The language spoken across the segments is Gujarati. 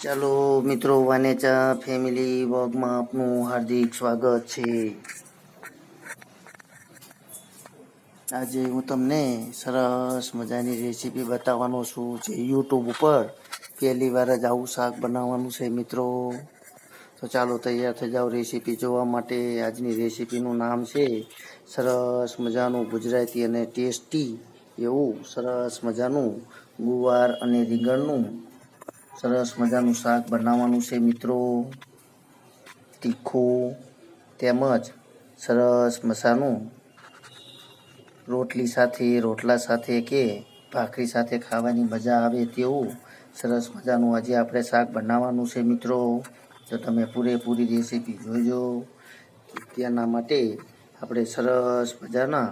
ચાલો મિત્રો વાનેચા ફેમિલી વોગમાં આપનું હાર્દિક સ્વાગત છે. આજે હું તમને સરસ મજાની રેસીપી બતાવવાનો છું જે યુટ્યુબ ઉપર પહેલી વાર જ આવું શાક બનાવવાનું છે મિત્રો. તો ચાલો તૈયાર થઈ જાઓ રેસીપી જોવા માટે. આજની રેસીપીનું નામ છે સરસ મજાનું ગુજરાતી અને ટેસ્ટી એવું સરસ મજાનું ગુવાર અને રીંગણનું સરસ મજાનું શાક બનાવવાનું છે મિત્રો. તીખું તેમજ સરસ મસાનું રોટલી સાથે, રોટલા સાથે કે ભાખરી સાથે ખાવાની મજા આવે તેવું સરસ મજાનું આજે આપણે શાક બનાવવાનું છે મિત્રો. તો તમે પૂરેપૂરી રેસીપી જોજો. તેના માટે આપણે સરસ મજાના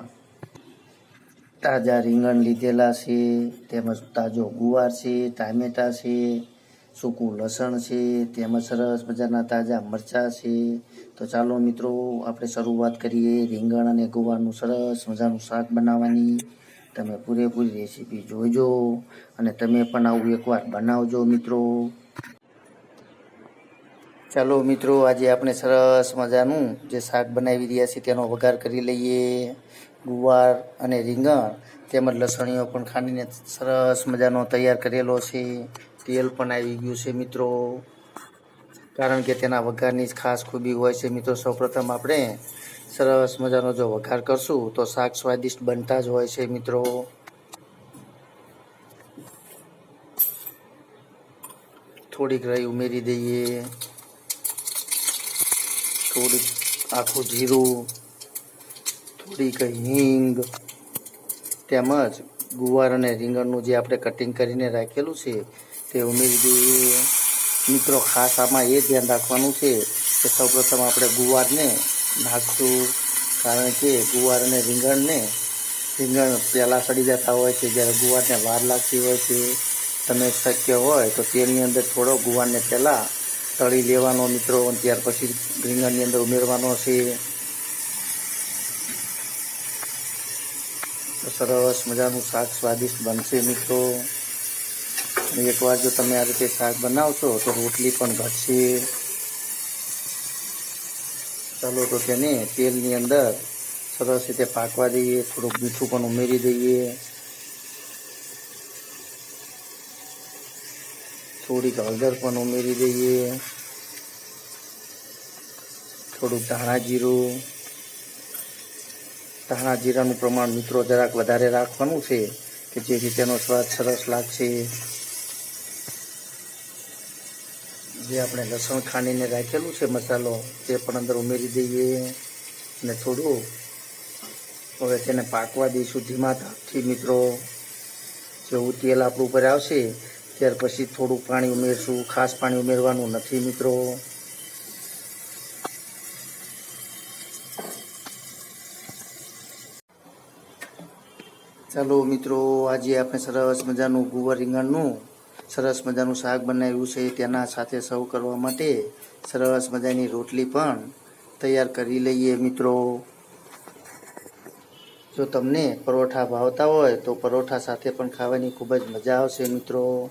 તાજા રીંગણ લીધેલા છે, તેમજ તાજો ગુવાર છે, ટામેટા છે સૂકું લસણ છે, તેમજ સરસ મજાના તાજા મરચાં છે. તો ચાલો મિત્રો, આપણે શરૂઆત કરીએ રીંગણ અને ગુવારનું સરસ મજાનું શાક બનાવવાની. તમે પૂરેપૂરી રેસીપી જોઈજો અને તમે પણ આવું એકવાર બનાવજો મિત્રો. ચાલો મિત્રો, આજે આપણે સરસ મજાનું જે શાક બનાવી રહ્યા છીએ તેનો વઘાર કરી લઈએ. ગુવાર અને રીંગણ તેમજ લસણીઓ પણ ખાંડીને સરસ મજાનો તૈયાર કરેલો છે. તેલ પણ આવી ગયું છે મિત્રો. કારણ કે તેના વઘારની જ ખાસ ખૂબી હોય છે મિત્રો. સૌપ્રથમ આપણે સરસ મજાનો જો વઘાર કરશું તો શાક સ્વાદિષ્ટ બનતા જ હોય છે મિત્રો. થોડીક રહી ઉમેરી દઈએ. થોડીક આખું જીરું, થોડીક હિંગ, તેમજ ગુવાર અને રીંગણનું જે આપણે કટિંગ કરીને રાખેલું છે તે ઉમેરી દઈએ મિત્રો ખાસ આમાં એ ધ્યાન રાખવાનું છે કે સૌપ્રથમ આપણે ગુવારને નાખશું. કારણ કે ગુવાર અને રીંગણને, રીંગણ પહેલાં સડી જતા હોય છે, જ્યારે ગુવારને વાર લાગતી હોય છે, તમે શક્ય હોય તો તેલની અંદર થોડો ગુવારને પહેલાં તળી લેવાનો મિત્રો ત્યાર પછી રીંગણની અંદર ઉમેરવાનો છે. સરસ મજાનું શાક સ્વાદિષ્ટ બનશે મિત્રો. એકવાર જો તમે આ રીતે શાક બનાવશો તો રોટલી પણ ઘટશે. ચાલો તો તેને તેલની અંદર સરસ રીતે પાકવા દઈએ, થોડુંક મીઠું પણ ઉમેરી દઈએ. થોડીક હળદર પણ ઉમેરી દઈએ. થોડુંક ધાણા જીરું. ધાણા જીરાનું પ્રમાણ મિત્રો જરાક વધારે રાખવાનું છે, કે જેથી તેનો સ્વાદ સરસ લાગશે. જે આપણે લસણ ખાંડીને રાખેલું છે, મસાલો તે પણ અંદર ઉમેરી દઈએ અને થોડું હવે તેને પાકવા દઈશું ધીમા તાપથી મિત્રો. જેવું તેલ આપણું ઉપર આવશે, ત્યાર પછી થોડું પાણી ઉમેરશું. ખાસ પાણી ઉમેરવાનું નથી મિત્રો. ચાલો મિત્રો, આજે આપણે સરસ મજાનું ગુવા રીંગણનું સરસ મજાનું શાક બનાવ્યું છે તેના સાથે સર્વ કરવા માટે સરસ મજાની રોટલી પણ તૈયાર કરી લઈએ મિત્રો. જો તમને પરોઠા ભાવતા હોય તો પરોઠા સાથે પણ ખાવાની ખૂબ જ મજા આવશે મિત્રો.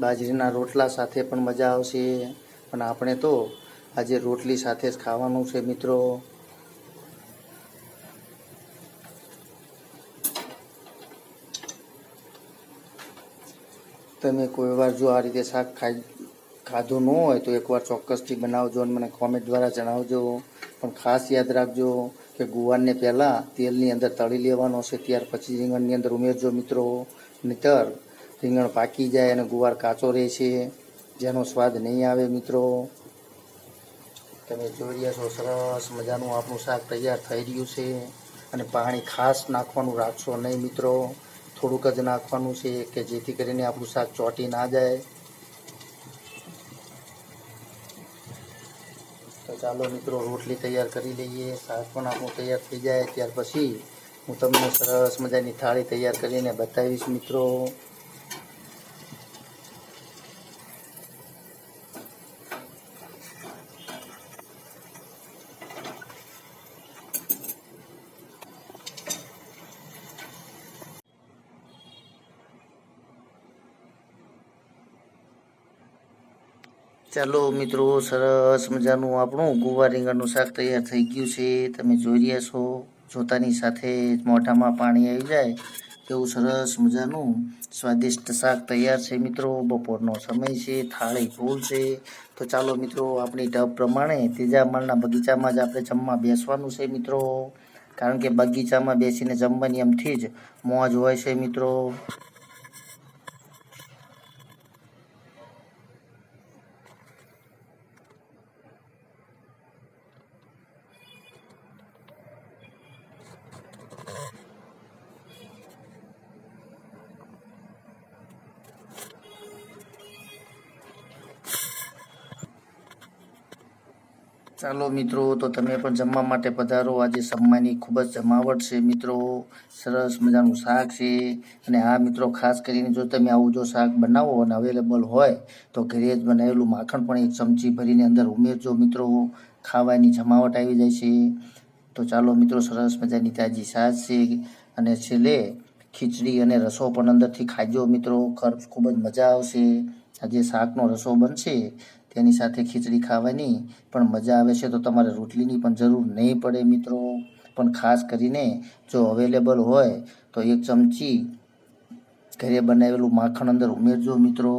બાજરીના રોટલા સાથે પણ મજા આવશે. પણ આપણે તો આજે રોટલી સાથે જ ખાવાનું છે મિત્રો. તમે કોઈ વાર જો આ રીતે શાક ખાઈ, ખાધું ન હોય તો એકવાર ચોક્કસથી બનાવજો અને મને કોમેન્ટ દ્વારા જણાવજો. પણ ખાસ યાદ રાખજો કે ગુવારને પહેલાં તેલની અંદર તળી લેવાનો છે, ત્યાર પછી રીંગણની અંદર ઉમેરજો મિત્રો. નહીતર રીંગણ પાકી જાય અને ગુવાર કાચો રહે છે, જેનો સ્વાદ નહીં આવે મિત્રો. તમે જોઈ રહ્યા છો, સરસ મજાનું આપણું શાક તૈયાર થઈ રહ્યું છે અને પાણી ખાસ નાખવાનું રાખશો નહીં મિત્રો. થોડુંક જ નાખવાનું છે કે જેથી કરીને આપણું શાક ચોટી ના જાય. તો ચાલો મિત્રો, રોટલી તૈયાર કરી લઈએ. શાક પણ આપણું તૈયાર થઈ જાય. ત્યાર પછી હું તમને સરસ મજાની થાળી તૈયાર કરીને બતાવીશ મિત્રો. ચાલો મિત્રો, સરસ મજાનું આપણું ગુવા રીંગણનું શાક તૈયાર થઈ ગયું છે. તમે જોઈ રહ્યા છો, જોતાની સાથે મોઢામાં પાણી આવી જાય એવું સરસ મજાનું સ્વાદિષ્ટ શાક તૈયાર છે મિત્રો. બપોરનો સમય છે, થાળી ફૂલ છે. તો ચાલો મિત્રો, આપણી ઢબ પ્રમાણે ત્રીજા માળના બગીચામાં જ આપણે જમવા બેસવાનું છે મિત્રો. કારણ કે બગીચામાં બેસીને જમવાની એમથી જ મોજ હોય છે મિત્રો. ચાલો મિત્રો, તો તમે પણ જમવા માટે પધારો. આજે જમવાની ખૂબ જ જમાવટ છે મિત્રો. સરસ મજાનું શાક છે. અને આ મિત્રો, ખાસ કરીને જો તમે આવું જો શાક બનાવો અને અવેલેબલ હોય, તો ઘરે જ બનાવેલું માખણ પણ એક ચમચી ભરીને અંદર ઉમેરજો મિત્રો. ખાવાની જમાવટ આવી જાય છે. તો ચાલો મિત્રો, સરસ મજાની તાજી શાક છે. અને છેલ્લે ખીચડી અને રસો પણ અંદરથી ખાજો મિત્રો. ખૂબ જ મજા આવશે. આજે શાકનો રસો બનશે. તેની સાથે ખીચડી ખાવાની પણ મજા આવે છે, તો તમારે રોટલીની પણ જરૂર નહીં પડે મિત્રો. પણ ખાસ કરીને જો અવેલેબલ હોય, તો એક ચમચી ઘરે બનાવેલું માખણ અંદર ઉમેરજો મિત્રો.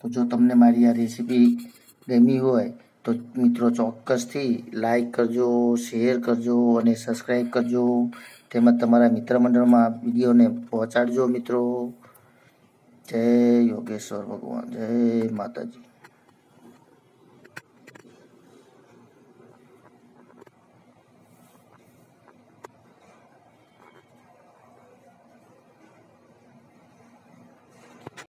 તો જો તમને મારી આ રેસીપી ગમી હોય, તો મિત્રો ચોક્કસથી લાઈક કરજો શેર કરજો અને સબસ્ક્રાઈબ કરજો. તેમજ તમારા મિત્ર મંડળમાં વિડીયોને પહોંચાડજો મિત્રો. જય યોગેશ્વર ભગવાન, જય માતાજી.